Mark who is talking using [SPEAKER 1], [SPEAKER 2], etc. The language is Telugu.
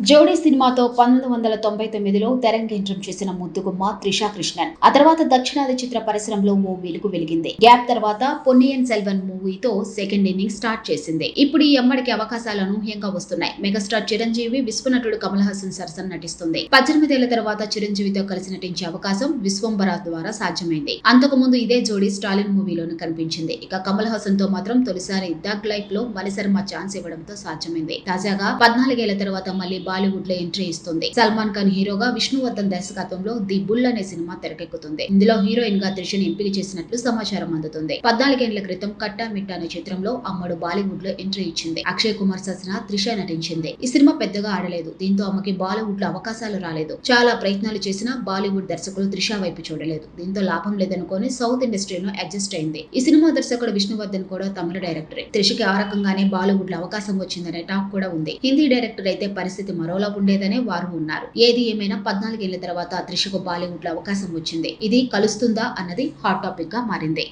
[SPEAKER 1] జోడీ సినిమాతో పంతొమ్మిది వందల తొంభై తొమ్మిదిలో తెరంగేట్రం చేసిన ముద్దుగుమ్మ త్రిషా కృష్ణన్. ఆ తర్వాత దక్షిణాది చిత్ర పరిశ్రమలో ఓ వెలుగు వెలిగింది. గ్యాప్ తర్వాత పొన్నియన్ సెల్వన్ మూవీతో సెకండ్ ఇన్నింగ్ స్టార్ట్ చేసింది. ఇప్పుడు ఈ అమ్మడికి అవకాశాలు అనూహ్యంగా వస్తున్నాయి. మెగాస్టార్ చిరంజీవి విశ్వనటుడు కమల్ హాసన్ సరసన నటిస్తుంది. పద్దెనిమిదేళ్ళ తర్వాత చిరంజీవితో కలిసి నటించే అవకాశం విశ్వంబర ద్వారా సాధ్యమైంది. అంతకుముందు ఇదే జోడీ స్టాలిన్ మూవీలోనూ కనిపించింది. ఇక కమల్ హాసన్తో మాత్రం తొలిసారి దగ్ లైఫ్లో మలిసర్మ ఛాన్స్ ఇవ్వడంతో సాధ్యమైంది. తాజాగా పద్నాలుగేళ్ళ తర్వాత మళ్ళీ బాలీవుడ్లో ఎంట్రీ ఇస్తుంది. సల్మాన్ ఖాన్ హీరోగా విష్ణువర్ధన్ దర్శకత్వంలో ది బుల్ అనే సినిమా తెరకెక్కుతుంది. ఇందులో హీరోయిన్గా త్రిషని ఎంపిక చేసినట్లు సమాచారం అందుతుంది. పద్నాలుగేళ్ళ క్రితం కట్టా మిట్టా అనే చిత్రంలో అమ్మడు బాలీవుడ్లో ఎంట్రీ ఇచ్చింది. అక్షయ్ కుమార్ సరసన త్రిష నటించింది. ఈ సినిమా పెద్దగా ఆడలేదు. దీంతో ఆమెకి బాలీవుడ్లో అవకాశాలు రాలేదు. చాలా ప్రయత్నాలు చేసినా బాలీవుడ్ దర్శకులు త్రిష వైపు చూడలేదు. దీంతో లాభం లేదనుకొని సౌత్ ఇండస్ట్రీలో అడ్జస్ట్ అయింది. ఈ సినిమా దర్శకుడు విష్ణువర్ధన్ కూడా తమిళ డైరెక్టరే. త్రిషకి ఆ రకంగానే బాలీవుడ్లో అవకాశం వచ్చిందనే టాక్ కూడా ఉంది. హిందీ డైరెక్టర్ అయితే పరిస్థితి మరోలా ఉండేదనే వారు ఉన్నారు. ఏది ఏమైనా పద్నాలుగేళ్ళ తర్వాత త్రిషకు బాలీవుడ్లో అవకాశం వచ్చింది. ఇది కలుస్తుందా అన్నది హాట్ టాపిక్గా మారింది.